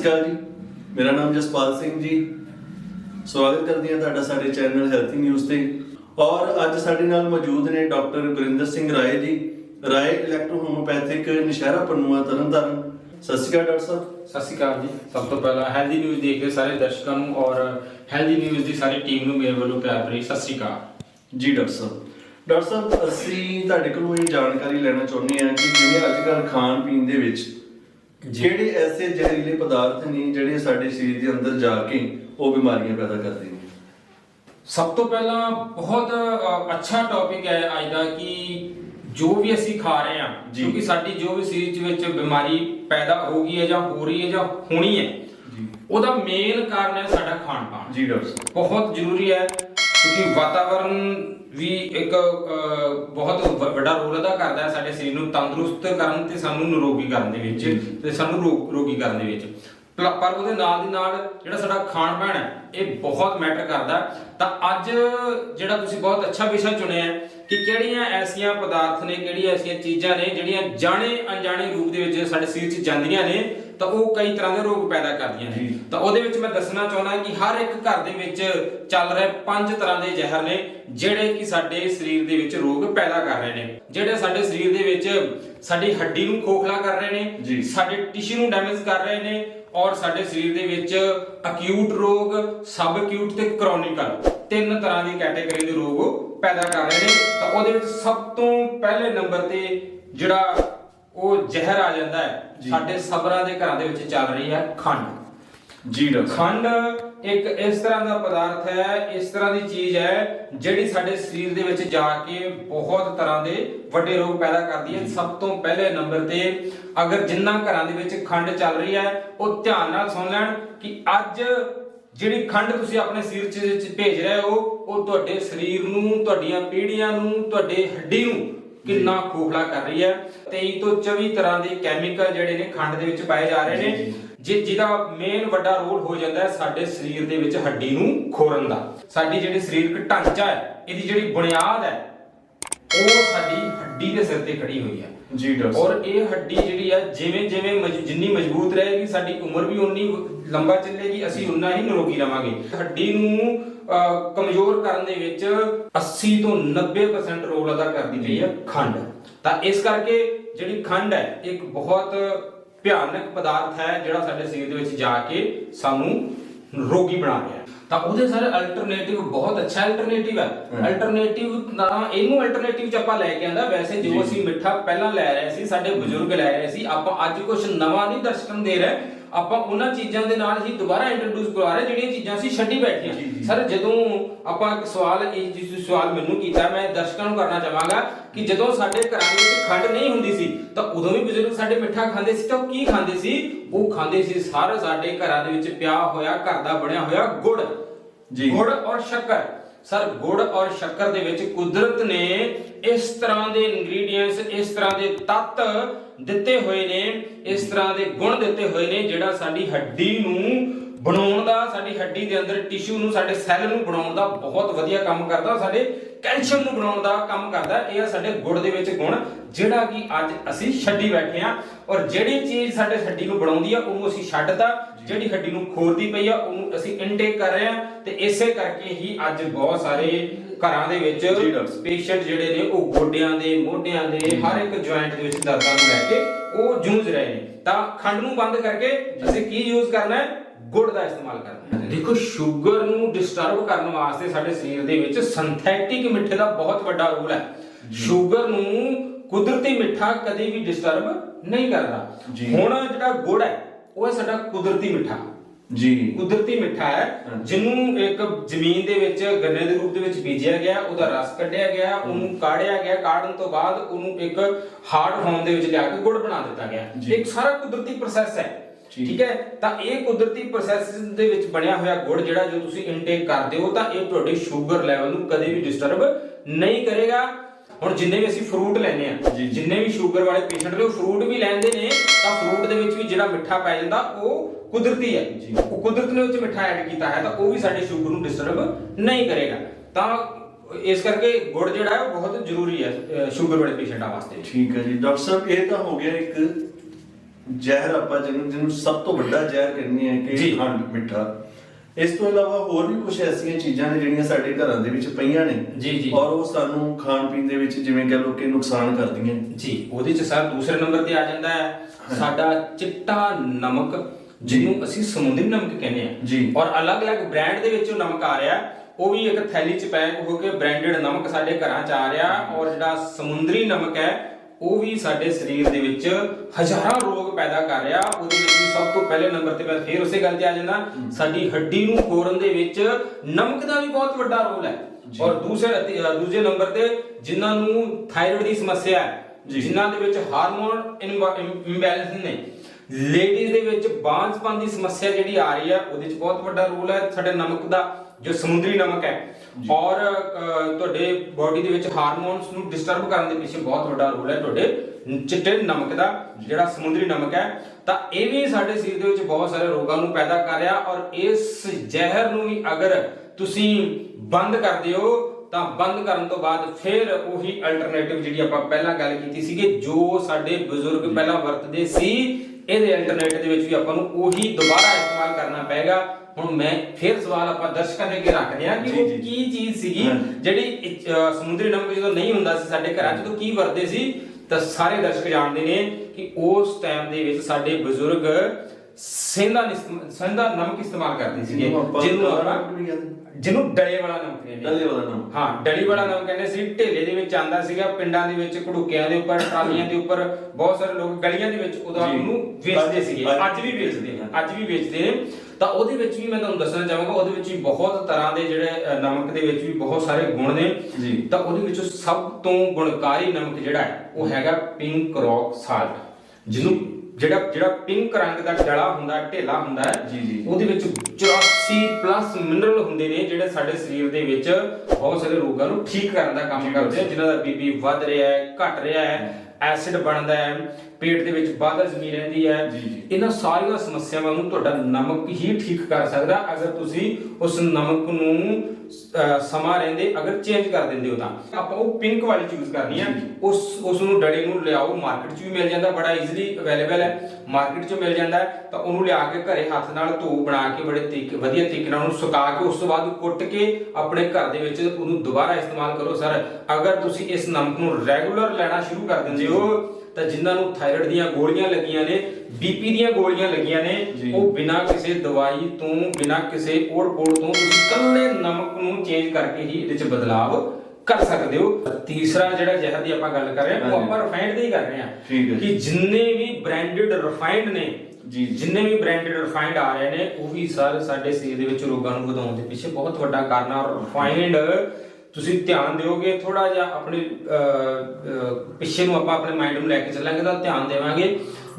ਸ਼੍ਰੀ ਅਕਾਲ ਜੀ। ਮੇਰਾ ਨਾਮ ਜਸਪਾਲ ਸਿੰਘ ਜੀ। ਸਵਾਗਤ ਕਰਦੀ ਹਾਂ ਤੁਹਾਡਾ ਸਾਡੇ ਚੈਨਲ ਹੈਲਥੀ ਨਿਊਜ਼ ਤੇ। ਔਰ ਅੱਜ ਸਾਡੇ ਨਾਲ ਮੌਜੂਦ ਨੇ doctor Gurinder Singh Rai ji. Rai electro homeopathic ਨਿਸ਼ਾਰਾ ਪਨੂਆ ਤਰਨਤਾਰਨ। ਸਤਿ ਸ਼੍ਰੀ ਅਕਾਲ ਡਾਕਟਰ ਸਾਹਿਬ। ਸਤਿ ਸ਼੍ਰੀ ਅਕਾਲ ਜੀ। ਸਭ ਤੋਂ ਪਹਿਲਾਂ ਹੈਲਦੀ ਨਿਊਜ਼ ਦੇਖ ਰਹੇ ਸਾਰੇ ਦਰਸ਼ਕਾਂ ਨੂੰ ਔਰ ਹੈਲਦੀ ਨਿਊਜ਼ ਦੀ ਸਾਰੀ ਟੀਮ ਨੂੰ ਮੇਰੇ ਵੱਲੋਂ ਪਿਆਰ ਭਰੀ ਸਤਿ ਸ਼੍ਰੀ ਅਕਾਲ। ਜੀ ਡਾਕਟਰ ਸਾਹਿਬ। ਡਾਕਟਰ ਸਾਹਿਬ ਅਸੀਂ ਤੁਹਾਡੇ ਕੋਲੋਂ ਇਹ ਜਾਣਕਾਰੀ ਲੈਣਾ ਚਾਹੁੰਦੇ ਹਾਂ ਕਿ ਜਿਵੇਂ ਅੱਜ ਕੱਲ੍ਹ ਖਾਣ ਪੀਣ ਦੇ ਵਿੱਚ ਜਿਹੜੇ ਐਸੇ ਜ਼ਹਿਰੀਲੇ ਪਦਾਰਥ ਨੇ ਜਿਹੜੇ ਸਾਡੇ ਸਰੀਰ ਦੇ ਅੰਦਰ ਜਾ ਕੇ ਉਹ ਬਿਮਾਰੀਆਂ ਪੈਦਾ ਕਰਦੇ ਨੇ। ਸਭ ਤੋਂ ਪਹਿਲਾਂ ਬਹੁਤ ਅੱਛਾ ਟੌਪਿਕ ਹੈ ਅੱਜ ਦਾ ਕਿ ਜੋ ਵੀ ਅਸੀਂ ਖਾ ਰਹੇ ਹਾਂ। ਕਿਉਂਕਿ ਸਾਡੀ ਜੋ ਵੀ ਸਰੀਰ ਵਿੱਚ ਬਿਮਾਰੀ ਪੈਦਾ ਹੋ ਗਈ ਹੈ ਜਾਂ ਹੋ ਰਹੀ ਹੈ ਜਾਂ ਹੋਣੀ ਹੈ ਉਹਦਾ ਮੇਨ ਕਾਰਨ ਹੈ ਸਾਡਾ ਖਾਣ ਪਾਣ ਜੀ ਡਾਕਟਰ ਬਹੁਤ ਜ਼ਰੂਰੀ ਹੈ ਕਿਉਂਕਿ ਵਾਤਾਵਰਣ ਵੀ ਇੱਕ ਬਹੁਤ ਵੱਡਾ ਰੋਲ ਅਦਾ ਕਰਦਾ ਹੈ ਸਾਡੇ ਸਰੀਰ ਨੂੰ ਤੰਦਰੁਸਤ ਕਰਨ ਤੇ ਸਾਨੂੰ ਨਿਰੋਗੀ ਕਰਨ ਦੇ ਵਿੱਚ ਤੇ ਸਾਨੂੰ ਰੋਗੀ ਕਰਨ ਦੇ ਵਿੱਚ ਪਰ ਉਹਦੇ ਨਾਲ ਦੀ ਨਾਲ ਜਿਹੜਾ ਸਾਡਾ ਖਾਣ ਪਾਣ ਹੈ ਇਹ ਬਹੁਤ ਮੈਟਰ ਕਰਦਾ। ਤਾਂ ਅੱਜ ਜਿਹੜਾ ਤੁਸੀਂ ਬਹੁਤ ਅੱਛਾ ਵਿਸ਼ਾ ਚੁਣਿਆ ਹੈ ਕਿ ਕਿਹੜੀਆਂ ਐਸੀਆਂ ਪਦਾਰਥ ਨੇ ਕਿਹੜੀਆਂ ਐਸੀਆਂ ਚੀਜ਼ਾਂ ਨੇ ਜਿਹੜੀਆਂ ਜਾਣੇ ਅਣਜਾਣੇ ਰੂਪ ਦੇ ਵਿੱਚ ਸਾਡੇ ਸਰੀਰ 'ਚ ਜਾਂਦੀਆਂ ਨੇ ਤਾਂ ਉਹ ਕਈ ਤਰ੍ਹਾਂ ਦੇ ਰੋਗ ਪੈਦਾ ਕਰਦੀਆਂ ਨੇ। ਤਾਂ ਉਹਦੇ ਵਿੱਚ ਮੈਂ ਦੱਸਣਾ ਚਾਹੁੰਦਾ ਕਿ ਹਰ ਇੱਕ ਘਰ ਦੇ ਵਿੱਚ ਚੱਲ ਰਹੇ ਪੰਜ ਤਰ੍ਹਾਂ ਦੇ ਜ਼ਹਿਰ ਨੇ ਜਿਹੜੇ ਕਿ ਸਾਡੇ ਸਰੀਰ ਦੇ ਵਿੱਚ ਰੋਗ ਪੈਦਾ ਕਰ ਰਹੇ ਨੇ ਜਿਹੜੇ ਸਾਡੇ ਸਰੀਰ ਦੇ ਵਿੱਚ ਸਾਡੀ ਹੱਡੀ ਨੂੰ ਖੋਖਲਾ ਕਰ ਰਹੇ। ਨੇ ਸਾਡੇ ਟਿਸ਼ੂ ਨੂੰ ਡੈਮੇਜ ਕਰ ਰਹੇ ਨੇ ਔਰ ਸਾਡੇ ਸਰੀਰ ਦੇ ਵਿੱਚ ਅਕਿਊਟ ਰੋਗ ਸਬ ਅਕਿਊਟ ਤੇ ਕ੍ਰੋਨਿਕਲ ਤਿੰਨ ਤਰ੍ਹਾਂ ਦੀ ਕੈਟਾਗਰੀ ਦੇ ਰੋਗ ਪੈਦਾ ਕਰ ਰਹੇ ਨੇ ਤਾਂ ਉਹਦੇ ਵਿੱਚ ਸਭ ਤੋਂ ਪਹਿਲੇ ਨੰਬਰ ਤੇ ਜਿਹੜਾ ਉਹ ਜ਼ਹਿਰ ਆ ਜਾਂਦਾ ਹੈ। ਸਾਡੇ ਸਬਰਾਂ ਦੇ ਘਰਾਂ ਦੇ ਵਿੱਚ ਚੱਲ ਰਹੀ ਹੈ ਖੰਡ। ਜੀ ਡਾਕਟਰ ਖੰਡ ਇੱਕ ਇਸ ਤਰ੍ਹਾਂ ਦਾ ਪਦਾਰਥ ਹੈ ਇਸ ਤਰ੍ਹਾਂ ਦੀ ਚੀਜ਼ ਹੈ ਜਿਹੜੀ ਸਾਡੇ ਸਰੀਰ ਦੇ ਵਿੱਚ ਜਾ ਕੇ ਬਹੁਤ ਤਰ੍ਹਾਂ ਦੇ ਵੱਡੇ ਰੋਗ ਪੈਦਾ ਕਰਦੀ ਹੈ। ਸਭ ਤੋਂ ਪਹਿਲੇ ਨੰਬਰ ਤੇ ਅਗਰ ਜਿੰਨਾ ਘਰਾਂ ਦੇ ਵਿੱਚ ਖੰਡ ਚੱਲ ਰਹੀ ਹੈ ਉਹ ਧਿਆਨ ਨਾਲ ਸੁਣ ਲੈਣ ਕਿ ਅੱਜ ਜਿਹੜੀ ਖੰਡ ਤੁਸੀਂ ਆਪਣੇ ਸਰੀਰ 'ਚ ਭੇਜ ਰਹੇ ਹੋ ਉਹ ਤੁਹਾਡੇ ਸਰੀਰ ਨੂੰ ਤੁਹਾਡੀਆਂ ਪੀੜ੍ਹੀਆਂ ਨੂੰ ਤੁਹਾਡੇ ਹੱਡੀ ਨੂੰ ਕਿੰਨਾ ਖੋਖਲਾ ਕਰ ਰਹੀ ਹੈ। 23 ਤੋਂ 24 ਤਰ੍ਹਾਂ ਦੇ ਕੈਮੀਕਲ ਜਿਹੜੇ ਨੇ ਖੰਡ ਦੇ ਵਿੱਚ ਪਾਏ ਜਾ ਰਹੇ ਨੇ। ਜੀ। ਜਿਹਦਾ ਮੇਨ ਵੱਡਾ ਰੋਲ ਹੋ ਜਾਂਦਾ ਹੈ ਸਾਡੇ ਸਰੀਰ ਦੇ ਵਿੱਚ ਹੱਡੀ ਨੂੰ ਖੋਰਨ ਦਾ। ਸਾਡੀ ਜਿਹੜੀ ਸਰੀਰਕ ਢਾਂਚਾ ਹੈ ਇਹਦੀ ਜਿਹੜੀ ਬੁਨਿਆਦ ਹੈ ਉਹ ਸਾਡੀ ਹੱਡੀ ਦੇ ਸਿਰ ਤੇ ਖੜੀ ਹੋਈ ਹੈ। ਜੀ ਡਾਕਟਰ ਔਰ ਇਹ ਹੱਡੀ ਜਿਹੜੀ ਹੈ ਜਿਵੇਂ ਜਿਵੇਂ ਜਿੰਨੀ ਮਜ਼ਬੂਤ ਰਹੇਗੀ ਸਾਡੀ ਉਮਰ ਵੀ ਉਨੀ ਲੰਬਾ ਚੱਲੇਗੀ ਅਸੀਂ ਉਨਾ ਹੀ ਨਿਰੋਗੀ ਰਵਾਂਗੇ। ਹੱਡੀ ਨੂੰ ਕਮਜ਼ੋਰ ਕਰਨ ਦੇ ਵਿੱਚ 80 ਤੋਂ 90% ਰੋਲ ਅਦਾ ਕਰਦੀ ਪਈ ਹੈ ਖੰਡ। ਤਾਂ ਇਸ ਕਰਕੇ ਜਿਹੜੀ ਖੰਡ ਹੈ ਇੱਕ ਬਹੁਤ ਭਿਆਨਕ ਪਦਾਰਥ ਹੈ ਜਿਹੜਾ ਸਾਡੇ ਸਰੀਰ ਦੇ ਵਿੱਚ ਜਾ ਕੇ ਸਾਨੂੰ ਰੋਗੀ ਬਣਾ ਰਿਹਾ ਹੈ। ਤਾਂ ਉਹਦੇ ਸਾਰੇ ਅਲਟਰਨੇਟਿਵ ਬਹੁਤ ਅੱਛਾ ਅਲਟਰਨੇਟਿਵ ਹੈ। ਅਲਟਰਨੇਟਿਵ ਨਾ ਇਹਨੂੰ ਅਲਟਰਨੇਟਿਵ ਚ ਆਪਾਂ ਲੈ ਕੇ ਆਂਦਾ। ਵੈਸੇ ਜੀ। ਅਸੀਂ ਮਿੱਠਾ ਪਹਿਲਾਂ ਲੈ ਰਹੇ ਸੀ ਸਾਡੇ ਬਜ਼ੁਰਗ ਲੈ ਰਹੇ ਸੀ ਆਪਾਂ ਅੱਜ ਕੁਝ ਨਵਾਂ ਨਹੀਂ ਦਰਸ਼ਕਾਂ ਨੂੰ ਦੇ ਰਹੇ। ਆਪਾਂ ਉਹਨਾਂ ਚੀਜ਼ਾਂ ਦੇ ਨਾਲ ਹੀ ਦੁਬਾਰਾ ਇੰਟਰੋਡਿਊਸ ਕਰਵਾ ਰਹੇ ਜਿਹੜੀਆਂ ਚੀਜ਼ਾਂ ਅਸੀਂ ਛੱਡੀ ਬੈਠੇ ਜੀ, ਜੀ। ਹਾਂ ਸਰ ਜਦੋਂ ਆਪਾਂ ਇੱਕ ਸਵਾਲ ਇਹ ਜਿਸ ਸਵਾਲ ਮੈਨੂੰ ਕੀਤਾ ਮੈਂ ਦਰਸ਼ਕਾਂ ਨੂੰ ਕਰਨਾ ਚਾਹਾਂਗਾ ਕਿ ਜਦੋਂ ਸਾਡੇ ਘਰਾਂ ਵਿੱਚ ਖੰਡ ਨਹੀਂ ਹੁੰਦੀ ਸੀ ਤਾਂ ਉਦੋਂ ਵੀ ਬਜ਼ੁਰਗ ਸਾਡੇ ਮਿੱਠਾ ਖਾਂਦੇ ਸੀ ਤਾਂ ਉਹ ਕੀ ਖਾਂਦੇ ਸੀ ਉਹ ਖਾਂਦੇ ਸੀ ਸਾਰੇ ਸਾਡੇ ਘਰਾਂ ਦੇ ਵਿੱਚ ਪਿਆ ਹੋਇਆ ਘਰ ਦਾ ਬਣਿਆ ਹੋਇਆ ਗੁੜ ਜੀ। ਗੁੜ ਔਰ ਸ਼ੱਕਰ ਸਰ ਗੁੜ ਔਰ ਸ਼ੱਕਰ ਦੇ ਵਿੱਚ ਕੁਦਰਤ ਨੇ ਇਸ ਤਰ੍ਹਾਂ ਦੇ ਇੰਗਰੀਡੀਅੰਟਸ ਇਸ ਤਰ੍ਹਾਂ ਦੇ ਤੱਤ ਦਿੱਤੇ ਹੋਏ ਨੇ ਇਸ ਤਰ੍ਹਾਂ ਦੇ ਗੁਣ ਦਿੱਤੇ ਹੋਏ ਨੇ ਜਿਹੜਾ ਸਾਡੀ ਹੱਡੀ ਨੂੰ ਬਣਾਉਣ ਦਾ ਸਾਡੀ ਹੱਡੀ ਦੇ ਅੰਦਰ ਟਿਸ਼ੂ ਨੂੰ ਸਾਡੇ ਸੈੱਲ ਨੂੰ ਬਣਾਉਣ ਦਾ ਬਹੁਤ ਵਧੀਆ ਕੰਮ ਕਰਦਾ ਸਾਡੇ ਕੈਲਸ਼ੀਅਮ ਨੂੰ ਬਣਾਉਣ ਦਾ ਕੰਮ ਕਰਦਾ ਇਹ ਆ ਸਾਡੇ ਗੁੜ ਦੇ ਵਿੱਚ ਗੁਣ ਜਿਹੜਾ ਕਿ ਅੱਜ ਅਸੀਂ ਛੱਡੀ ਬੈਠੇ ਆ ਔਰ ਜਿਹੜੀ ਚੀਜ਼ ਸਾਡੇ ਹੱਡੀ ਨੂੰ ਬਣਾਉਂਦੀ ਆ ਉਹਨੂੰ ਅਸੀਂ ਛੱਡਤਾ ਜਿਹੜੀ ਹੱਡੀ ਨੂੰ ਖੋਰਦੀ ਪਈ ਆ ਉਹਨੂੰ ਅਸੀਂ ਇਨਟੇਕ ਕਰ ਰਹੇ ਆ ਤੇ ਇਸੇ ਕਰਕੇ ਹੀ ਅੱਜ ਬਹੁਤ ਸਾਰੇ ਘਰਾਂ ਦੇ ਵਿੱਚ ਜੀ ਡਾਕਟਰ। ਪੇਸ਼ੈਂਟ ਜਿਹੜੇ ਨੇ ਉਹ ਗੋਡਿਆਂ ਦੇ ਮੋਢਿਆਂ ਦੇ ਹਰ ਇੱਕ ਜੁਆਇੰਟ ਦੇ ਵਿੱਚ ਦਰਦਾਂ ਨੂੰ ਲੈ ਕੇ ਉਹ ਜੂਝ ਰਹੇ ਨੇ। ਤਾਂ ਖੰਡ ਨੂੰ ਬੰਦ ਕਰਕੇ ਅਸੀਂ ਕੀ ਯੂਜ਼ ਕਰਨਾ ਹੈ? ਗੁੜ ਦਾ ਇਸਤੇਮਾਲ ਕਰਨਾ ਹੈ। ਦੇਖੋ ਸ਼ੂਗਰ ਨੂੰ ਡਿਸਟਰਬ ਕਰਨ ਵਾਸਤੇ ਸਾਡੇ ਸਰੀਰ ਦੇ ਵਿੱਚ ਸਿੰਥੈਟਿਕ ਮਿੱਠੇ ਦਾ ਬਹੁਤ ਵੱਡਾ ਰੋਲ ਹੈ। ਸ਼ੂਗਰ ਨੂੰ ਕੁਦਰਤੀ ਮਿੱਠਾ ਕਦੇ ਵੀ ਡਿਸਟਰਬ ਨਹੀਂ ਕਰਦਾ। ਜੀ। ਹੁਣ ਜਿਹੜਾ ਗੁੜ ਹੈ ਉਹ ਹੈ ਸਾਡਾ ਕੁਦਰਤੀ ਮਿੱਠਾ। ਜੀ ਕੁਦਰਤੀ ਮਿੱਠਾ ਹੈ। ਜਿਹਨੂੰ ਇੱਕ ਜ਼ਮੀਨ ਦੇ ਵਿੱਚ ਗੰਨੇ ਦੇ ਰੂਪ ਦੇ ਵਿੱਚ ਬੀਜਿਆ ਗਿਆ ਉਹਦਾ ਰਸ ਕੱਢਿਆ ਗਿਆ ਉਹਨੂੰ ਕਾੜਿਆ ਗਿਆ ਕਾੜਨ ਤੋਂ ਬਾਅਦ ਉਹਨੂੰ ਇੱਕ ਹਾਰਡ ਫਾਰਮ ਦੇ ਵਿੱਚ ਲਿਆ ਕੇ ਗੁੜ ਬਣਾ ਦਿੱਤਾ ਗਿਆ। ਇੱਕ ਸਾਰਾ ਕੁਦਰਤੀ ਪ੍ਰੋਸੈਸ ਹੈ ਠੀਕ। ਹੈ ਤਾਂ ਇਹ ਕੁਦਰਤੀ ਪ੍ਰੋਸੈਸ ਦੇ ਵਿੱਚ ਬਣਿਆ ਹੋਇਆ ਗੁੜ ਜਿਹੜਾ ਜੋ ਤੁਸੀਂ ਇਨਟੇਕ ਕਰਦੇ ਹੋ ਤਾਂ ਇਹ ਤੁਹਾਡੇ ਸ਼ੂਗਰ ਲੈਵਲ ਨੂੰ ਕਦੇ ਵੀ ਡਿਸਟਰਬ ਨਹੀਂ ਕਰੇਗਾ ਹੁਣ ਜਿੰਨੇ ਵੀ ਅਸੀਂ ਫਰੂਟ ਲੈਨੇ ਆ। ਜਿੰਨੇ ਵੀ ਸ਼ੂਗਰ ਵਾਲੇ ਪੇਸ਼ੈਂਟ ਨੇ ਉਹ ਫਰੂਟ ਵੀ ਲੈਂਦੇ ਨੇ ਤਾਂ ਫਰੂਟ ਦੇ ਵਿੱਚ ਵੀ ਜਿਹੜਾ ਮਿੱਠਾ ਪੈ ਜਾਂਦਾ ਉਹ ਕੁਦਰਤੀ ਹੈ। ਜੀ। ਉਹ ਕੁਦਰਤ ਨੇ ਉਹ 'ਚ ਮਿੱਠਾ ਐਡ ਕੀਤਾ ਹੈ ਤਾਂ ਉਹ ਵੀ ਸਾਡੇ ਸ਼ੂਗਰ ਨੂੰ ਡਿਸਟਰਬ ਨਹੀਂ ਕਰੇਗਾ। ਤਾਂ ਇਸ ਕਰਕੇ ਗੁੜ ਜਿਹੜਾ ਹੈ ਉਹ ਬਹੁਤ ਜ਼ਰੂਰੀ ਹੈ ਸ਼ੂਗਰ ਵਾਲੇ ਪੇਸ਼ੈਂਟਾਂ ਵਾਸਤੇ। ਠੀਕ ਹੈ ਜੀ। ਡਾਕਟਰ ਸਾਹਿਬ ਇਹ ਤਾਂ ਹੋ ਗਿਆ ਇੱਕ ਜ਼ਹਿਰ ਆਪਾਂ ਜਿਹਨੂੰ ਜਿਹਨੂੰ ਸਭ ਤੋਂ ਵੱਡਾ ਜ਼ਹਿਰ ਕਹਿੰਦੇ ਆ ਕਿ। ਖੰਡ ਮਿੱਠਾ। ਇਸ ਤੋਂ ਇਲਾਵਾ ਹੋਰ ਵੀ ਕੁਝ ਐਸੀਆਂ ਚੀਜ਼ਾਂ ਨੇ ਜਿਹੜੀਆਂ ਸਾਡੇ ਘਰਾਂ ਦੇ ਵਿੱਚ ਪਈਆਂ ਨੇ। ਜੀ, ਜੀ। ਔਰ ਉਹ ਸਾਨੂੰ ਖਾਣ ਪੀਣ ਦੇ ਵਿੱਚ ਜਿਵੇਂ ਕਹ ਲੋ ਕਿ ਨੁਕਸਾਨ ਕਰਦੀਆਂ ਜੀ ਉਹਦੇ ਚ ਸਰ ਦੂਸਰੇ ਨੰਬਰ ਤੇ ਆ ਜਾਂਦਾ ਹੈ। ਸਾਡਾ ਚਿੱਟਾ ਨਮਕ ਜਿਹਨੂੰ ਅਸੀਂ ਸਮੁੰਦਰੀ ਨਮਕ ਕਹਿੰਦੇ ਆ ਜੀ। ਔਰ ਅਲੱਗ-ਅਲੱਗ ਬ੍ਰਾਂਡ ਦੇ ਵਿੱਚ ਉਹ ਨਮਕ ਆ ਰਿਹਾ। ਉਹ ਵੀ ਇੱਕ ਥੈਲੀ ਚ ਪੈਕ ਹੋ ਕੇ ਬ੍ਰਾਂਡਡ ਨਮਕ ਸਾਡੇ ਘਰਾਂ ਚ ਆ ਰਿਹਾ। ਔਰ ਜਿਹੜਾ ਸਮੁੰਦਰੀ ਨਮਕ ਹੈ ਉਹ ਵੀ ਸਾਡੇ ਸਰੀਰ ਦੇ ਵਿੱਚ ਹਜ਼ਾਰਾਂ ਰੋਗ ਪੈਦਾ ਕਰ ਰਿਹਾ। ਉਹਦੇ ਵਿੱਚ ਸਭ ਤੋਂ ਪਹਿਲੇ ਨੰਬਰ ਤੇ ਮੈਂ ਫੇਰ ਉਸੇ ਗੱਲ ਤੇ ਆ ਜਾਂਦਾ। ਸਾਡੀ ਹੱਡੀ ਨੂੰ ਖੋਰਨ ਦੇ ਵਿੱਚ ਨਮਕ ਦਾ ਵੀ ਬਹੁਤ ਵੱਡਾ ਰੋਲ ਹੈ। ਔਰ ਦੂਸਰੇ ਦੂਜੇ ਨੰਬਰ ਤੇ ਜਿਨ੍ਹਾਂ ਨੂੰ ਥਾਇਰਾਇਡ ਦੀ ਸਮੱਸਿਆ ਹੈ। ਜਿਨ੍ਹਾਂ ਦੇ ਵਿੱਚ ਹਾਰਮੋਨ ਇੰਬੈਲੈਂਸ ਨੇ ਲੇਡੀਜ਼ ਦੇ ਵਿੱਚ ਬਾਂਝਪਨ ਦੀ ਸਮੱਸਿਆ ਜਿਹੜੀ ਆ ਰਹੀ ਹੈ ਉਹਦੇ ਵਿੱਚ ਬਹੁਤ ਵੱਡਾ ਰੋਲ ਹੈ ਸਾਡੇ ਨਮਕ ਦਾ ਜੋ ਸਮੁੰਦਰੀ ਨਮਕ ਹੈ। ਔਰ ਤੁਹਾਡੇ ਬਾਡੀ ਦੇ ਵਿੱਚ ਹਾਰਮੋਨਸ ਨੂੰ ਡਿਸਟਰਬ ਕਰਨ ਦੇ ਪਿੱਛੇ ਬਹੁਤ ਵੱਡਾ ਰੋਲ ਹੈ ਤੁਹਾਡੇ ਚਿੱਟੇ ਨਮਕ ਦਾ ਜਿਹੜਾ ਸਮੁੰਦਰੀ ਨਮਕ ਹੈ। ਤਾਂ ਇਹ ਵੀ ਸਾਡੇ ਸਰੀਰ ਦੇ ਵਿੱਚ ਬਹੁਤ ਸਾਰੇ ਰੋਗਾਂ ਨੂੰ ਪੈਦਾ ਕਰ ਰਿਹਾ ਔਰ ਇਸ ਜ਼ਹਿਰ ਨੂੰ ਵੀ ਅਗਰ ਤੁਸੀਂ ਬੰਦ ਕਰਦੇ ਹੋ ਤਾਂ ਬੰਦ ਕਰਨ ਤੋਂ ਬਾਅਦ ਫਿਰ ਉਹੀ ਅਲਟਰਨੇਟਿਵ ਜਿਹੜੀ ਆਪਾਂ ਪਹਿਲਾਂ ਗੱਲ ਕੀਤੀ ਸੀਗੀ ਜੋ ਸਾਡੇ ਬਜ਼ੁਰਗ ਪਹਿਲਾਂ ਵਰਤਦੇ ਸੀ ਇਹਦੇ ਅਲਟਰਨੇਟਿਵ ਦੇ ਵਿੱਚ ਵੀ ਆਪਾਂ ਨੂੰ ਉਹੀ ਦੁਬਾਰਾ ਇਸਤੇਮਾਲ ਕਰਨਾ ਪਏਗਾ ਹੁਣ ਮੈਂ ਫਿਰ ਸਵਾਲ ਆਪਾਂ ਦਰਸ਼ਕਾਂ ਦੇ ਅੱਗੇ ਰੱਖਦੇ ਹਾਂ ਕਿ ਉਹ। ਕੀ ਚੀਜ਼ ਸੀਗੀ। ਜਿਹੜੀ ਸਮੁੰਦਰੀ ਨਮਕ ਜਦੋਂ ਨਹੀਂ ਹੁੰਦਾ ਸੀ ਸਾਡੇ ਘਰਾਂ 'ਚ ਤਾਂ ਕੀ ਵਰਤਦੇ ਸੀ ਤਾਂ ਸਾਰੇ ਦਰਸ਼ਕ ਜਾਣਦੇ ਨੇ ਕਿ ਉਸ ਟਾਈਮ ਦੇ ਵਿੱਚ ਸਾਡੇ ਬਜ਼ੁਰਗ ਸੇਂਦਾ ਸੇਂਦਾ ਨਮਕ ਇਸਤੇਮਾਲ ਕਰਦੇ ਸੀਗੇ। ਜਿਹਨੂੰ ਆਪਾਂ ਜਿਹਨੂੰ ਕਾਲਾ ਆਪਾਂ ਨਮਕ ਵੀ ਕਹਿੰਦੇ ਜਿਹਨੂੰ ਡਲੇ ਵਾਲਾ ਨਮਕ ਕਹਿੰਦੇ ਆ। ਡਲੇ ਵਾਲਾ ਨਮਕ। ਹਾਂ ਡਲੀ ਵਾਲਾ ਨਮਕ ਕਹਿੰਦੇ ਸੀ। ਢੇਲੇ ਦੇ ਵਿੱਚ ਆਂਦਾ ਸੀਗਾ ਪਿੰਡਾਂ ਦੇ ਵਿੱਚ ਘੜੂਕਿਆਂ ਦੇ ਉੱਪਰ ਟਰਾਲੀਆਂ ਦੇ ਉੱਪਰ ਬਹੁਤ ਸਾਰੇ ਲੋਕ ਗਲੀਆਂ ਦੇ ਵਿੱਚ ਉਹਦਾ ਜੀ। ਉਹਨੂੰ ਵੇਚਦੇ ਸੀਗੇ। ਅੱਜ- ਅੱਜ ਵੀ ਵੇਚਦੇ ਨੇ ਅੱਜ ਵੀ ਵੇਚਦੇ ਨੇ ਤਾਂ ਉਹਦੇ ਵਿੱਚ ਵੀ ਮੈਂ ਤੁਹਾਨੂੰ ਦੱਸਣਾ ਚਾਹਾਂਗਾ ਉਹਦੇ ਵਿੱਚ ਵੀ ਬਹੁਤ ਤਰ੍ਹਾਂ ਦੇ ਜਿਹੜੇ ਅ, ਨਮਕ ਦੇ ਵਿੱਚ ਵੀ ਬਹੁਤ ਸਾਰੇ ਗੁਣ ਨੇ। ਜੀ। ਤਾਂ ਉਹਦੇ ਵਿੱਚੋਂ ਸਭ ਤੋਂ ਗੁਣਕਾਰੀ ਨਮਕ ਜਿਹੜਾ ਹੈ ਉਹ ਹੈਗਾ ਪਿੰਕ ਰੌਕ ਸਾਲਟ ਜਿਹਨੂੰ ਜਿਹੜਾ ਜਿਹੜਾ ਪਿੰਕ ਰੰਗ ਦਾ ਡਲਾ ਹੁੰਦਾ ਢੇਲਾ ਹੁੰਦਾ ਹੈ ਜੀ, ਜੀ। ਉਹਦੇ ਵਿੱਚ 84 ਪਲੱਸ ਮਿਨਰਲ ਹੁੰਦੇ ਨੇ ਜਿਹੜੇ ਸਾਡੇ ਸਰੀਰ ਦੇ ਵਿੱਚ ਬਹੁਤ ਸਾਰੇ ਰੋਗਾਂ ਨੂੰ ਠੀਕ ਕਰਨ ਦਾ ਕੰਮ ਕਰਦੇ ਆ ਜਿਨ੍ਹਾਂ ਦਾ ਬੀਪੀ ਵੱਧ ਰਿਹਾ ਹੈ ਘਟ ਰਿਹਾ ਹੈ ਐਸਿਡ ਬਣਦਾ ਹੈ ਪੇਟ ਦੇ ਵਿੱਚ ਬਾਦਲ ਜ਼ਮੀ ਰਹਿੰਦੀ ਹੈ। ਇਹਨਾਂ ਸਾਰੀਆਂ ਸਮੱਸਿਆਵਾਂ ਨੂੰ ਤੁਹਾਡਾ ਨਮਕ ਹੀ ਠੀਕ ਕਰ ਸਕਦਾ। ਅਗਰ ਤੁਸੀਂ ਉਸ ਨਮਕ ਨੂੰ ਸਮਾਂ ਰਹਿੰਦੇ ਅਗਰ ਚੇਂਜ ਕਰ ਦਿੰਦੇ ਹੋ ਤਾਂ। ਆਪਾਂ ਉਹ ਪਿੰਕ ਵਾਲੀ ਚੂਜ਼ ਕਰਨੀ ਹੈ। ਉਸ ਉਸ ਨੂੰ ਡਲੇ ਨੂੰ ਲਿਆਓ ਮਾਰਕੀਟ 'ਚ ਵੀ ਮਿਲ ਜਾਂਦਾ ਬੜਾ ਈਜ਼ੀਲੀ ਅਵੇਲੇਬਲ ਹੈ। ਮਾਰਕੀਟ 'ਚ ਮਿਲ ਜਾਂਦਾ ਤਾਂ ਉਹਨੂੰ ਲਿਆ ਕੇ ਘਰੇ ਹੱਥ ਨਾਲ ਧੋ ਬਣਾ ਕੇ ਬੜੇ ਤਰੀਕੇ ਵਧੀਆ ਤਰੀਕੇ ਨਾਲ ਉਹਨੂੰ ਸੁਕਾ ਕੇ ਉਸ ਤੋਂ ਬਾਅਦ ਕੁੱਟ ਕੇ ਆਪਣੇ ਘਰ ਦੇ ਵਿੱਚ ਉਹਨੂੰ ਦੁਬਾਰਾ ਇਸਤੇਮਾਲ ਕਰੋ ਸਰ। ਅਗਰ ਤੁਸੀਂ ਇਸ ਨਮਕ ਨੂੰ ਰੈਗੂਲਰ ਲੈਣਾ ਸ਼ੁਰੂ ਕਰ ਦਿੰਦੇ ਹੋ ਤਾਂ ਜਿਨ੍ਹਾਂ ਨੂੰ ਥਾਇਰਾਇਡ ਦੀਆਂ ਗੋਲੀਆਂ ਲੱਗੀਆਂ ਨੇ ਬੀਪੀ ਦੀਆਂ ਗੋਲੀਆਂ ਲੱਗੀਆਂ ਨੇ। ਉਹ ਬਿਨਾਂ ਕਿਸੇ ਦਵਾਈ ਤੋਂ ਬਿਨਾਂ ਕਿਸੇ ਓੜ ਪੋੜ ਤੋਂ ਤੁਸੀਂ ਕੱਲੇ ਨਮਕ ਨੂੰ ਚੇਂਜ ਕਰਕੇ ਹੀ ਇਹਦੇ ਚ ਬਦਲਾਵ ਕਰ ਸਕਦੇ ਹੋ ਤੀਸਰਾ ਜਿਹੜਾ ਜ਼ਹਿਰ ਦੀ ਆਪਾਂ ਗੱਲ ਕਰ ਰਹੇ ਹਾਂ ਉਹ। ਆਪਾਂ ਰਿਫਾਈਨਡ ਦੀ ਕਰ ਰਹੇ ਹੈ। ਕਿ ਜਿੰਨੇ ਵੀ ਬ੍ਰਾਂਡਡ ਰਿਫਾਈਨਡ ਨੇ ਜੀ। ਜਿੰਨੇ ਵੀ ਬ੍ਰਾਂਡਡ ਰਿਫਾਈਨਡ ਆ ਰਹੇ ਨੇ ਉਹ ਵੀ ਸਾਰੇ ਸਾਡੇ ਸਰੀਰ ਦੇ ਵਿੱਚ ਰੋਗਾਂ ਨੂੰ ਵਧਾਉਣ ਦੇ ਪਿੱਛੇ ਬਹੁਤ ਵੱਡਾ ਕਾਰਨ ਆ ਰਿਫਾਈਨਡ ਤੁਸੀਂ ਧਿਆਨ ਦਿਓਗੇ ਥੋੜਾ ਜਿਹਾ ਆਪਣੇ ਪਿੱਛੇ ਨੂੰ ਆਪਾਂ ਆਪਣੇ ਮਾਈਂਡ ਨੂੰ ਲੈ ਕੇ ਚੱਲਾਂਗੇ ਤਾਂ ਧਿਆਨ ਦੇਵਾਂਗੇ।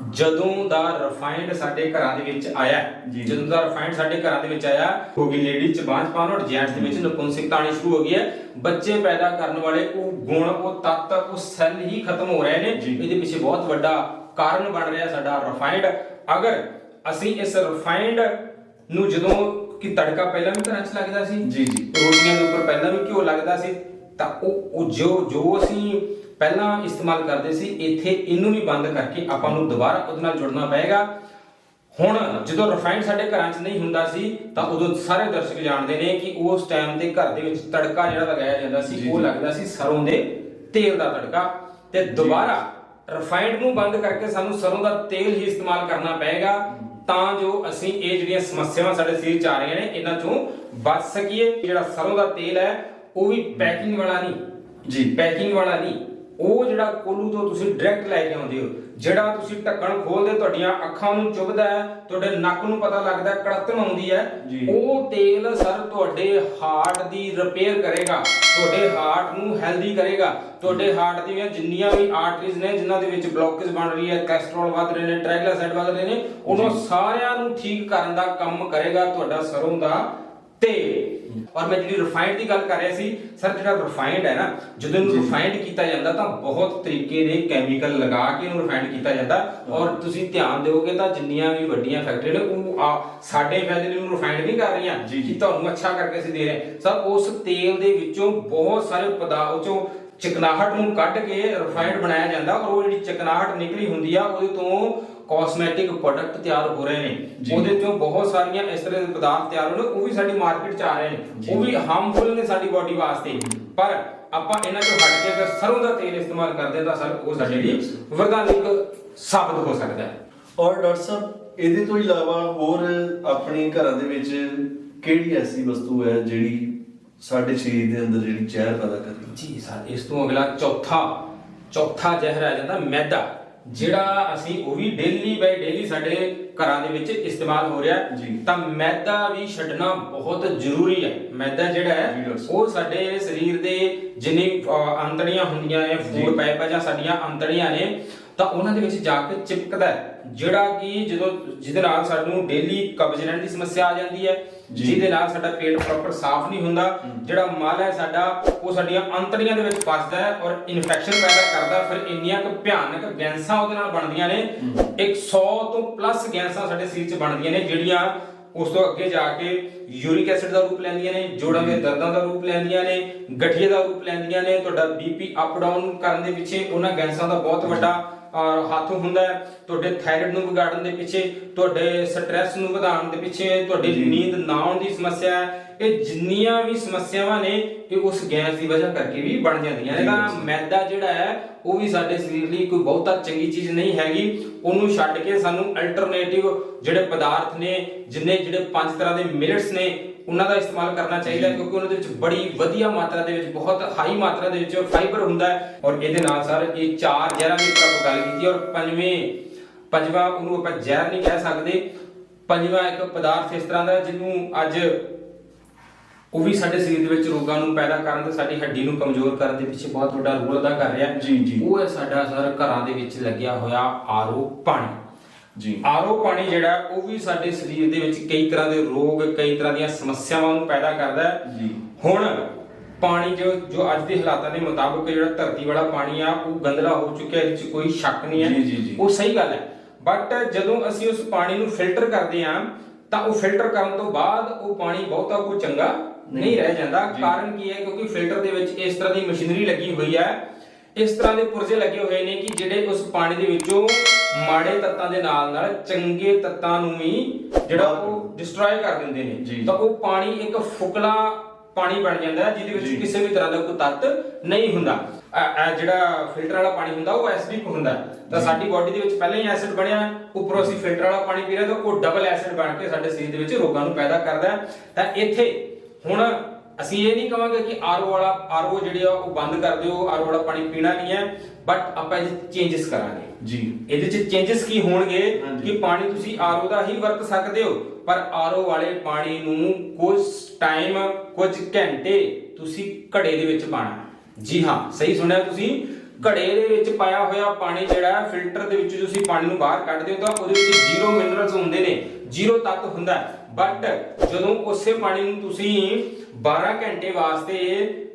ਜਦੋਂ ਦਾ ਰਿਫਾਈਨਡ ਸਾਡੇ ਘਰਾਂ ਦੇ ਵਿੱਚ ਆਇਆ। ਜਦੋਂ ਦਾ ਰਿਫਾਈਨਡ ਸਾਡੇ ਘਰਾਂ ਦੇ ਵਿੱਚ ਆਇਆ ਹੋ ਗਈ ਲੇਡੀ ਚ ਬਾਂਝਪਨ ਔਰ ਜੈਂਟਸ ਦੇ ਵਿੱਚ ਨਪੁੰਸਕਤਾ ਆਣੀ ਸ਼ੁਰੂ ਹੋ ਗਈ ਹੈ। ਬੱਚੇ ਪੈਦਾ ਕਰਨ ਵਾਲੇ ਉਹ ਗੁਣ ਉਹ ਤੱਤ ਉਹ ਸੈੱਲ ਹੀ ਖਤਮ ਹੋ ਰਹੇ ਨੇ। ਇਹਦੇ ਪਿੱਛੇ ਬਹੁਤ ਵੱਡਾ ਕਾਰਨ ਬਣ ਰਿਹਾ ਸਾਡਾ ਰਿਫਾਈਨਡ ਅਗਰ ਅਸੀਂ ਇਸ ਰਿਫਾਈਨਡ ਨੂੰ ਜਦੋਂ ਕਿ ਤੜਕਾ ਪਹਿਲਾਂ ਵੀ ਘਰਾਂ 'ਚ ਲੱਗਦਾ ਸੀ? ਜੀ, ਜੀ। ਰੋਟੀਆਂ ਦੇ ਉੱਪਰ ਪਹਿਲਾਂ ਵੀ ਘਿਓ ਲੱਗਦਾ ਸੀ? ਤਾਂ ਉਹ ਉਹ ਜੋ ਜੋ ਅਸੀਂ ਪਹਿਲਾਂ ਇਸਤੇਮਾਲ ਕਰਦੇ ਸੀ ਇੱਥੇ ਇਹਨੂੰ ਵੀ ਬੰਦ ਕਰਕੇ ਆਪਾਂ ਨੂੰ ਦੁਬਾਰਾ ਉਹਦੇ ਨਾਲ ਜੁੜਨਾ ਪਏਗਾ। ਹੁਣ ਜਦੋਂ ਰਿਫਾਈਨਡ ਸਾਡੇ ਘਰਾਂ 'ਚ ਨਹੀਂ ਹੁੰਦਾ ਸੀ ਤਾਂ ਉਦੋਂ ਸਾਰੇ ਦਰਸ਼ਕ ਜਾਣਦੇ ਨੇ ਕਿ ਉਸ ਟਾਈਮ ਤੇ ਘਰ ਦੇ ਵਿੱਚ ਤੜਕਾ ਜਿਹੜਾ ਲਗਾਇਆ ਜਾਂਦਾ ਸੀ ਉਹ। ਲੱਗਦਾ ਸੀ ਸਰੋਂ ਦੇ ਤੇਲ ਦਾ ਤੜਕਾ। ਤੇ ਦੁਬਾਰਾ ਰਿਫਾਈਨਡ ਨੂੰ ਬੰਦ ਕਰਕੇ ਸਾਨੂੰ ਸਰੋਂ ਦਾ ਤੇਲ ਹੀ ਇਸਤੇਮਾਲ ਕਰਨਾ ਪਏਗਾ। ਤਾਂ ਜੋ ਅਸੀਂ ਇਹ ਜਿਹੜੀਆਂ ਸਮੱਸਿਆਵਾਂ ਸਾਡੇ ਸਰੀਰ 'ਚ ਆ ਰਹੀਆਂ ਨੇ ਇਹਨਾਂ ਤੋਂ ਬਚ ਸਕੀਏ। ਜਿਹੜਾ ਸਰੋਂ ਦਾ ਤੇਲ ਹੈ ਉਹ ਵੀ ਪੈਕਿੰਗ ਵਾਲਾ ਨਹੀਂ। ਜੀ। ਪੈਕਿੰਗ ਵਾਲਾ ਨਹੀਂ। ਉਹ ਜਿਹੜਾ ਕੋਲੂ ਤੋਂ ਤੁਸੀਂ ਡਾਇਰੈਕਟ ਲੈ ਕੇ ਆਉਂਦੇ ਹੋ ਜਿਹੜਾ ਤੁਸੀਂ ਢੱਕਣ ਖੋਲਦੇ ਤੁਹਾਡੀਆਂ ਅੱਖਾਂ ਨੂੰ ਚੁਭਦਾ ਹੈ ਤੁਹਾਡੇ ਨੱਕ ਨੂੰ ਪਤਾ ਲੱਗਦਾ ਹੈ, ਕੜਤਣ ਆਉਂਦੀ ਹੈ। ਉਹ ਤੇਲ ਸਰ ਤੁਹਾਡੇ ਹਾਰਟ ਦੀ ਰਿਪੇਅਰ ਕਰੇਗਾ ਤੁਹਾਡੇ ਹਾਰਟ ਨੂੰ ਹੈਲਦੀ ਕਰੇਗਾ। ਤੁਹਾਡੇ ਹਾਰਟ ਦੀਆਂ ਜਿੰਨੀਆਂ ਵੀ ਆਰਟਰੀਜ਼ ਨੇ ਜਿਨ੍ਹਾਂ ਦੇ ਵਿੱਚ ਬਲੌਕੇਜ ਬਣ ਰਹੀ ਹੈ ਕੋਲੇਸਟ੍ਰੋਲ ਵੱਧ ਰਹੇ ਨੇ ਟ੍ਰਾਈਗਲਾਈਸਰਾਈਡ ਵੱਧ ਰਹੇ ਨੇ ਉਹਨਾਂ ਸਾਰਿਆਂ ਨੂੰ ਠੀਕ ਕਰਨ ਦਾ ਕੰਮ ਕਰੇਗਾ ਤੁਹਾਡਾ ਸਰੋਂ ਦਾ ਤੇਲ ਔਰ ਮੈਂ ਜਿਹੜੀ ਰਿਫਾਈਨਡ ਦੀ ਗੱਲ ਕਰ ਰਿਹਾ ਸੀ ਸਰ ਜਿਹੜਾ ਰਿਫਾਈਨਡ ਹੈ ਨਾ ਜਦੋਂ ਇਹਨੂੰ। ਰਿਫਾਈਨਡ ਕੀਤਾ ਜਾਂਦਾ ਤਾਂ ਬਹੁਤ ਤਰੀਕੇ ਦੇ ਕੈਮੀਕਲ ਲਗਾ ਕੇ ਇਹਨੂੰ ਰਿਫਾਈਨਡ ਕੀਤਾ ਜਾਂਦਾ ਔਰ ਤੁਸੀਂ ਧਿਆਨ ਦਿਓਗੇ ਤਾਂ ਜਿੰਨੀਆਂ ਵੀ ਵੱਡੀਆਂ ਫੈਕਟਰੀਆਂ ਨੇ ਉਹ ਆ ਸਾਡੇ ਫਾਇਦੇ ਲਈ ਉਹਨੂੰ ਰਿਫਾਈਨਡ ਨਹੀਂ ਕਰ ਰਹੀਆਂ। ਕਿ ਤੁਹਾਨੂੰ ਅੱਛਾ ਕਰਕੇ ਅਸੀਂ ਦੇ ਰਹੇ। ਸਰ ਉਸ ਤੇਲ ਦੇ ਵਿੱਚੋਂ ਬਹੁਤ ਸਾਰੇ ਪਦਾਰਥ ਚੋਂ ਚਿਕਨਾਹਟ ਨੂੰ ਕੱਢ ਕੇ ਰਿਫਾਈਨਡ ਬਣਾਇਆ ਜਾਂਦਾ ਔਰ ਉਹ ਜਿਹੜੀ ਚਿਕਨਾਹਟ ਨਿਕਲੀ ਹੁੰਦੀ ਆ ਉਹਦੇ ਤੋਂ ਕਾਸਮੈਟਿਕ ਪ੍ਰੋਡਕਟ ਤਿਆਰ ਹੋ ਰਹੇ ਨੇ। ਉਹਦੇ ਚੋਂ ਬਹੁਤ ਸਾਰੀਆਂ ਇਸ ਤਰ੍ਹਾਂ ਦੇ ਪਦਾਰਥ ਤਿਆਰ ਹੋ ਰਹੇ ਨੇ ਉਹ ਵੀ ਸਾਡੀ ਮਾਰਕੀਟ 'ਚ ਆ ਰਹੇ ਨੇ। ਉਹ ਵੀ ਹਾਰਮਫੁਲ ਨੇ ਸਾਡੀ ਬਾਡੀ ਵਾਸਤੇ। ਪਰ ਆਪਾਂ ਇਹਨਾਂ ਤੋਂ ਹਟ ਕੇ ਅਗਰ ਸਰੋਂ ਦਾ ਤੇਲ ਇਸਤੇਮਾਲ ਕਰਦੇ ਹਾਂ ਤਾਂ ਸਰ ਉਹ ਸਾਡੇ ਲਈ ਵਰਦਾਨਿਕ ਸਾਬਤ ਹੋ ਸਕਦਾ ਹੈ। ਔਰ ਡਾਕਟਰ ਸਾਹਿਬ ਇਹਦੇ ਤੋਂ ਇਲਾਵਾ ਹੋਰ ਆਪਣੇ ਘਰਾਂ ਦੇ ਵਿੱਚ ਕਿਹੜੀ ਐਸੀ ਵਸਤੂ ਹੈ ਜਿਹੜੀ ਸਾਡੇ ਸਰੀਰ ਦੇ ਅੰਦਰ ਜਿਹੜੀ ਜ਼ਹਿਰ ਪੈਦਾ ਕਰ ਰਹੀ ਜੀ ਸਰ ਇਸ ਤੋਂ ਅਗਲਾ ਚੌਥਾ ਚੌਥਾ ਜ਼ਹਿਰ ਆ ਜਾਂਦਾ ਮੈਦਾ। ਜਿਹੜਾ ਅਸੀਂ ਉਹ ਵੀ ਡੇਲੀ ਬਾਈ ਡੇਲੀ ਸਾਡੇ ਘਰਾਂ ਦੇ ਵਿੱਚ ਇਸਤੇਮਾਲ ਹੋ ਰਿਹਾ। ਜੀ। ਤਾਂ ਮੈਦਾ ਵੀ ਛੱਡਣਾ ਬਹੁਤ ਜ਼ਰੂਰੀ ਹੈ ਮੈਦਾ ਜਿਹੜਾ ਜੀ, ਹੈ। ਉਹ ਸਾਡੇ ਸਰੀਰ ਦੇ ਜਿੰਨੀ ਅਹ, ਅੰਤੜੀਆਂ ਹੁੰਦੀਆਂ ਨੇ ਜੀ। ਫੂਡ ਪਾਈਪਾਂ ਜਾਂ ਸਾਡੀਆਂ ਅੰਤੜੀਆਂ ਨੇ ਤਾਂ ਉਹਨਾਂ ਦੇ ਵਿੱਚ ਜਾ ਕੇ ਚਿਪਕਦਾ ਹੈ ਜਿਹੜਾ ਕਿ ਜਦੋਂ ਜਿਹਦੇ ਨਾਲ ਸਾਨੂੰ ਡੇਲੀ ਕਬਜ਼ ਰਹਿਣ ਦੀ ਸਮੱਸਿਆ ਆ ਜਾਂਦੀ ਹੈ। ਜਿਹਦੇ ਨਾਲ ਸਾਡਾ ਪੇਟ ਪ੍ਰੋਪਰ ਸਾਫ਼ ਨਹੀਂ ਹੁੰਦਾ ਜਿਹੜਾ ਮਲ ਹੈ ਸਾਡਾ ਉਹ ਸਾਡੀਆਂ ਅੰਤੜੀਆਂ ਦੇ ਵਿੱਚ ਫਸਦਾ ਹੈ ਔਰ ਇਨਫੈਕਸ਼ਨ ਪੈਦਾ ਕਰਦਾ ਫਿਰ ਇੰਨੀਆਂ ਕੁ ਭਿਆਨਕ ਗੈਸਾਂ ਉਹਦੇ ਨਾਲ ਬਣਦੀਆਂ ਨੇ 100 ਤੋਂ ਪਲੱਸ ਗੈਸਾਂ ਸਾਡੇ ਸਰੀਰ 'ਚ ਬਣਦੀਆਂ ਨੇ ਜਿਹੜੀਆਂ ਉਸ ਤੋਂ ਅੱਗੇ ਜਾ ਕੇ ਯੂਰਿਕ ਐਸਿਡ ਦਾ ਰੂਪ ਲੈਂਦੀਆਂ ਨੇ ਜੋੜਾਂ ਦੇ ਦਰਦਾਂ ਦਾ ਰੂਪ ਲੈਂਦੀਆਂ ਨੇ ਗਠੀਏ ਦਾ ਰੂਪ ਲੈਂਦੀਆਂ ਨੇ ਤੁਹਾਡਾ ਬੀਪੀ ਅਪ ਡਾਊਨ ਕਰਨ ਦੇ ਪਿੱਛੇ ਉਹਨਾਂ ਗੈਸਾਂ ਦਾ ਬਹੁਤ ਵੱਡਾ ਹੱਥ ਹੁੰਦਾ ਹੈ ਤੁਹਾਡੇ ਥਾਇਰਾਇਡ ਨੂੰ ਵਿਗਾੜਨ ਦੇ ਪਿੱਛੇ ਤੁਹਾਡੇ ਸਟ੍ਰੈਸ ਨੂੰ ਵਧਾਉਣ ਦੇ ਪਿੱਛੇ ਤੁਹਾਡੀ। ਨੀਂਦ ਨਾ ਆਉਣ ਦੀ ਸਮੱਸਿਆ ਹੈ ਇਹ ਜਿੰਨੀਆਂ ਵੀ ਸਮੱਸਿਆਵਾਂ ਨੇ ਇਹ ਉਸ ਗੈਸ ਦੀ ਵਜ੍ਹਾ ਕਰਕੇ ਵੀ ਬਣ ਜਾਂਦੀਆਂ ਨੇ ਜੀ। ਮੈਦਾ ਜਿਹੜਾ ਹੈ ਉਹ ਵੀ ਸਾਡੇ ਸਰੀਰ ਲਈ ਕੋਈ ਬਹੁਤਾ ਚੰਗੀ ਚੀਜ਼ ਨਹੀਂ ਹੈਗੀ ਉਹਨੂੰ ਛੱਡ ਕੇ ਸਾਨੂੰ ਅਲਟਰਨੇਟਿਵ ਜਿਹੜੇ ਪਦਾਰਥ ਨੇ ਜਿੰਨੇ ਜਿਹੜੇ ਪੰਜ ਤਰ੍ਹਾਂ ਦੇ ਮਿਲਟਸ ਨੇ ਉਹਨਾਂ ਦਾ ਇਸਤੇਮਾਲ ਕਰਨਾ ਚਾਹੀਦਾ ਹੈ ਕਿਉਂਕਿ ਉਹਨਾਂ ਦੇ ਵਿੱਚ ਬੜੀ ਵਧੀਆ ਮਾਤਰਾ ਦੇ ਵਿੱਚ ਬਹੁਤ ਹਾਈ ਮਾਤਰਾ ਦੇ ਵਿੱਚ ਫਾਈਬਰ ਹੁੰਦਾ ਹੈ। ਔਰ ਇਹਦੇ ਨਾਲ ਸਰ ਇਹ ਚਾਰ ਜ਼ਹਿਰਾਂ ਦੀ ਆਪਾਂ ਗੱਲ ਕੀਤੀ ਔਰ ਪੰਜਵੇਂ ਪੰਜਵਾਂ ਉਹਨੂੰ ਆਪਾਂ ਜ਼ਹਿਰ ਨਹੀਂ ਕਹਿ ਸਕਦੇ। ਪੰਜਵਾਂ ਇੱਕ ਪਦਾਰਥ ਇਸ ਤਰ੍ਹਾਂ ਦਾ ਜਿਹਨੂੰ ਅੱਜ ਉਹ ਵੀ ਸਾਡੇ ਸਰੀਰ ਦੇ ਵਿੱਚ ਰੋਗਾਂ ਨੂੰ ਪੈਦਾ ਕਰਨ ਤੇ ਸਾਡੀ ਹੱਡੀ ਨੂੰ ਕਮਜ਼ੋਰ ਕਰਨ ਦੇ ਪਿੱਛੇ ਬਹੁਤ ਵੱਡਾ ਰੋਲ ਅਦਾ ਕਰ ਰਿਹਾ ਹੈ। ਜੀ, ਜੀ। ਉਹ ਹੈ ਸਾਡਾ ਸਰ ਘਰਾਂ ਦੇ ਵਿੱਚ ਲੱਗਿਆ ਹੋਇਆ ਆਰਓ ਪਾਣੀ। ਜੀ। ਆਰਓ ਪਾਣੀ ਜਿਹੜਾ ਉਹ ਵੀ ਸਾਡੇ ਸਰੀਰ ਦੇ ਵਿੱਚ ਕਈ ਤਰ੍ਹਾਂ ਦੇ ਰੋਗ ਕਈ ਤਰ੍ਹਾਂ ਦੀਆਂ ਸਮੱਸਿਆਵਾਂ ਨੂੰ ਪੈਦਾ ਕਰਦਾ ਹੈ। ਜੀ। ਹੁਣ ਪਾਣੀ ਜੋ ਜੋ ਅੱਜ ਦੇ ਹਾਲਾਤਾਂ ਦੇ ਮੁਤਾਬਕ ਜਿਹੜਾ ਧਰਤੀ ਵਾਲਾ ਪਾਣੀ ਆ ਉਹ ਗੰਦਲਾ ਹੋ ਚੁੱਕਿਆ ਇਹਦੇ ਵਿੱਚ ਕੋਈ ਸ਼ੱਕ ਨਹੀਂ ਹੈ। ਉਹ ਸਹੀ ਗੱਲ ਹੈ। ਬਟ ਜਦੋਂ ਅਸੀਂ ਉਸ ਪਾਣੀ ਨੂੰ ਫਿਲਟਰ ਕਰਦੇ ਹਾਂ ਤਾਂ ਉਹ ਫਿਲਟਰ ਕਰਨ ਤੋਂ ਬਾਅਦ ਉਹ ਪਾਣੀ ਬਹੁਤਾ ਕੋਈ ਚੰਗਾ ਨਹੀਂ ਰਹਿ ਜਾਂਦਾ। ਕਾਰਨ ਕੀ ਹੈ? ਕਿਉਂਕਿ ਫਿਲਟਰ ਦੇ ਵਿੱਚ ਇਸ ਤਰ੍ਹਾਂ ਦੀ ਮਸ਼ੀਨਰੀ ਲੱਗੀ ਹੋਈ ਹੈ। ਇਸ ਤਰ੍ਹਾਂ ਦੇ ਪੁਰਜ਼ੇ ਲੱਗੇ ਹੋਏ ਨੇ ਕਿ ਜਿਹੜੇ ਉਸ ਪਾਣੀ ਦੇ ਵਿੱਚੋਂ ਮਾੜੇ ਤੱਤਾਂ ਦੇ ਨਾਲ ਨਾਲ ਚੰਗੇ ਤੱਤਾਂ ਨੂੰ ਵੀ ਜਿਹੜਾ ਉਹ ਡਿਸਟਰੋਏ ਕਰ ਦਿੰਦੇ ਨੇ। ਤਾਂ ਉਹ ਪਾਣੀ ਇੱਕ ਫੁਕਲਾ ਪਾਣੀ ਬਣ ਜਾਂਦਾ ਹੈ ਜਿਹਦੇ। ਵਿੱਚ ਕਿਸੇ ਵੀ ਤਰ੍ਹਾਂ ਦਾ ਕੋਈ ਤੱਤ ਨਹੀਂ ਹੁੰਦਾ ਜਿਹੜਾ ਫਿਲਟਰ ਵਾਲਾ ਪਾਣੀ ਹੁੰਦਾ ਉਹ ਐਸਿਡਿਕ ਹੁੰਦਾ। ਤਾਂ ਸਾਡੀ ਬਾਡੀ ਦੇ ਵਿੱਚ ਪਹਿਲਾਂ ਹੀ ਐਸਿਡ ਬਣਿਆ ਉੱਪਰੋਂ ਅਸੀਂ ਫਿਲਟਰ ਵਾਲਾ ਪਾਣੀ ਪੀ ਰਹੇ ਤਾਂ ਉਹ ਡਬਲ ਐਸਿਡ ਬਣ ਕੇ ਸਾਡੇ ਸਰੀਰ ਦੇ ਵਿੱਚ ਰੋਗਾਂ ਨੂੰ ਪੈਦਾ ਕਰਦਾ। ਤਾਂ ਇੱਥੇ ਹੁਣ ਅਸੀਂ ਇਹ ਨਹੀਂ ਕਹਾਂਗੇ ਕਿ ਆਰਓ ਵਾਲਾ ਆਰਓ ਜਿਹੜੇ ਆ ਉਹ ਬੰਦ ਕਰ ਦਿਓ ਆਰਓ ਵਾਲਾ ਪਾਣੀ ਪੀਣਾ ਨਹੀਂ ਹੈ ਬਟ ਆਪਾਂ ਇਹ ਚੇਂਜਸ ਕਰਾਂਗੇ। ਜੀ। ਇਹਦੇ ਚ ਚੇਂਜਸ ਕੀ ਹੋਣਗੇ। ਕਿ ਪਾਣੀ ਤੁਸੀਂ ਆਰਓ ਦਾ ਹੀ ਵਰਤ ਸਕਦੇ ਹੋ ਪਰ ਆਰਓ ਵਾਲੇ ਪਾਣੀ ਨੂੰ ਕੁਝ ਟਾਈਮ ਕੁਝ ਘੰਟੇ ਤੁਸੀਂ ਘੜੇ ਦੇ ਵਿੱਚ ਪਾਣਾ। ਜੀ ਹਾਂ ਸਹੀ ਸੁਣਿਆ ਤੁਸੀਂ। ਘੜੇ ਦੇ ਵਿੱਚ ਪਾਇਆ ਹੋਇਆ ਪਾਣੀ ਜਿਹੜਾ ਹੈ ਫਿਲਟਰ ਦੇ ਵਿੱਚ ਤੁਸੀਂ ਪਾਣੀ ਨੂੰ ਬਾਹਰ ਕੱਢਦੇ ਹੋ ਤਾਂ ਉਹਦੇ ਵਿੱਚ ਜ਼ੀਰੋ ਮਿਨਰਲਸ ਹੁੰਦੇ ਨੇ। ਜ਼ੀਰੋ ਤੱਤ ਹੁੰਦਾ ਬਟ ਜਦੋਂ ਉਸੇ ਪਾਣੀ ਨੂੰ ਤੁਸੀਂ 12 ਘੰਟੇ ਵਾਸਤੇ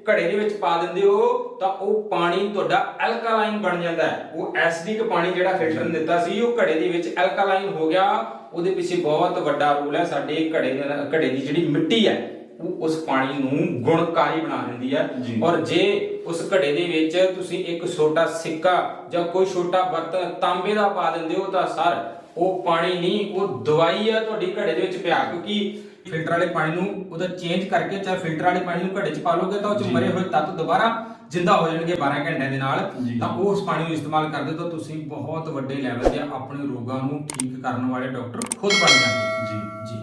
ਘੜੇ ਦੇ ਵਿੱਚ ਪਾ ਦਿੰਦੇ ਹੋ ਤਾਂ ਉਹ ਪਾਣੀ ਤੁਹਾਡਾ ਐਲਕਾਲਾਈਨ ਬਣ ਜਾਂਦਾ ਹੈ। ਉਹ ਐਸਿਡਿਕ ਪਾਣੀ ਜਿਹੜਾ ਫਿਲਟਰ ਨੇ ਦਿੱਤਾ ਸੀ ਉਹ ਘੜੇ ਦੇ ਵਿੱਚ ਐਲਕਾਲਾਈਨ ਹੋ ਗਿਆ। ਉਹਦੇ ਪਿੱਛੇ ਬਹੁਤ ਵੱਡਾ ਰੋਲ ਹੈ ਸਾਡੇ ਘੜੇ ਘੜੇ ਦੀ ਜਿਹੜੀ ਮਿੱਟੀ ਹੈ ਉਹ ਉਸ ਪਾਣੀ ਨੂੰ ਗੁਣਕਾਰੀ ਬਣਾ ਦਿੰਦੀ ਹੈ। ਔਰ ਜੇ ਉਸ ਘੜੇ ਦੇ ਵਿੱਚ ਤੁਸੀਂ ਇੱਕ ਛੋਟਾ ਸਿੱਕਾ ਜਾਂ ਕੋਈ ਛੋਟਾ ਬਰਤਨ ਤਾਂਬੇ ਦਾ ਪਾ ਦਿੰਦੇ ਹੋ ਤਾਂ ਸਰ ਉਹ ਪਾਣੀ ਨਹੀਂ ਉਹ ਦਵਾਈ ਹੈ ਤੁਹਾਡੀ ਘੜੇ ਦੇ ਵਿੱਚ ਪਿਆ। ਕਿਉਂਕਿ ਫਿਲਟਰ ਵਾਲੇ ਪਾਣੀ ਨੂੰ ਉਹਦਾ ਚੇਂਜ ਕਰਕੇ ਚਾਹੇ ਫਿਲਟਰ ਵਾਲੇ ਪਾਣੀ ਨੂੰ ਘੜੇ 'ਚ ਪਾ ਲੋਗੇ ਤਾਂ ਉਹ 'ਚ। ਮਰੇ ਹੋਏ ਤੱਤ ਦੁਬਾਰਾ ਜਿੰਦਾ ਹੋ ਜਾਣਗੇ 12 ਘੰਟਿਆਂ ਦੇ ਨਾਲ। ਤਾਂ ਉਹ ਉਸ ਪਾਣੀ ਨੂੰ ਇਸਤੇਮਾਲ ਕਰਦੇ ਤਾਂ ਤੁਸੀਂ ਬਹੁਤ ਵੱਡੇ ਲੈਵਲ ਤੇ ਆਪਣੇ ਰੋਗਾਂ ਨੂੰ ਠੀਕ ਕਰਨ ਵਾਲੇ ਡਾਕਟਰ ਖੁਦ ਬਣ ਜਾਣਗੇ ਜੀ ਜੀ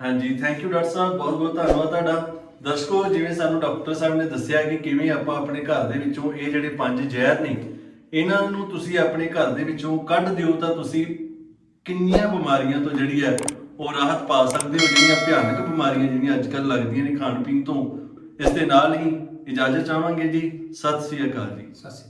ਹਾਂਜੀ ਥੈਂਕ ਯੂ ਡਾਕਟਰ ਸਾਹਿਬ ਬਹੁਤ ਬਹੁਤ ਧੰਨਵਾਦ ਤੁਹਾਡਾ ਦਰਸ਼ਕੋ ਜਿਵੇਂ ਸਾਨੂੰ ਡਾਕਟਰ ਸਾਹਿਬ ਨੇ ਦੱਸਿਆ ਕਿ ਕਿਵੇਂ ਆਪਾਂ ਆਪਣੇ ਘਰ ਦੇ ਵਿੱਚੋਂ ਇਹ ਜਿਹੜੇ ਪੰਜ ਜ਼ਹਿਰ ਨੇ ਇਹਨਾਂ ਨੂੰ ਤੁਸੀਂ ਆਪਣੇ ਘਰ ਦੇ ਵਿੱਚੋਂ ਕੱਢ ਦਿਓ ਤਾਂ ਤੁਸੀਂ ਕਿੰਨੀਆਂ ਬਿਮਾਰੀਆਂ ਤੋਂ ਜਿਹੜੀ ਹੈ ਉਹ ਰਾਹਤ ਪਾ ਸਕਦੇ ਹੋ ਜਿਹੜੀਆਂ ਭਿਆਨਕ ਬਿਮਾਰੀਆਂ ਜਿਹੜੀਆਂ ਅੱਜ ਕੱਲ੍ਹ ਲੱਗਦੀਆਂ ਨੇ ਖਾਣ ਪੀਣ ਤੋਂ। ਇਸ ਦੇ ਨਾਲ ਹੀ ਇਜਾਜ਼ਤ ਚਾਹਾਂਗੇ ਜੀ। ਸਤਿ ਸ੍ਰੀ ਅਕਾਲ ਜੀ। ਸਤਿ ਸ਼੍ਰੀ ਅਕਾਲ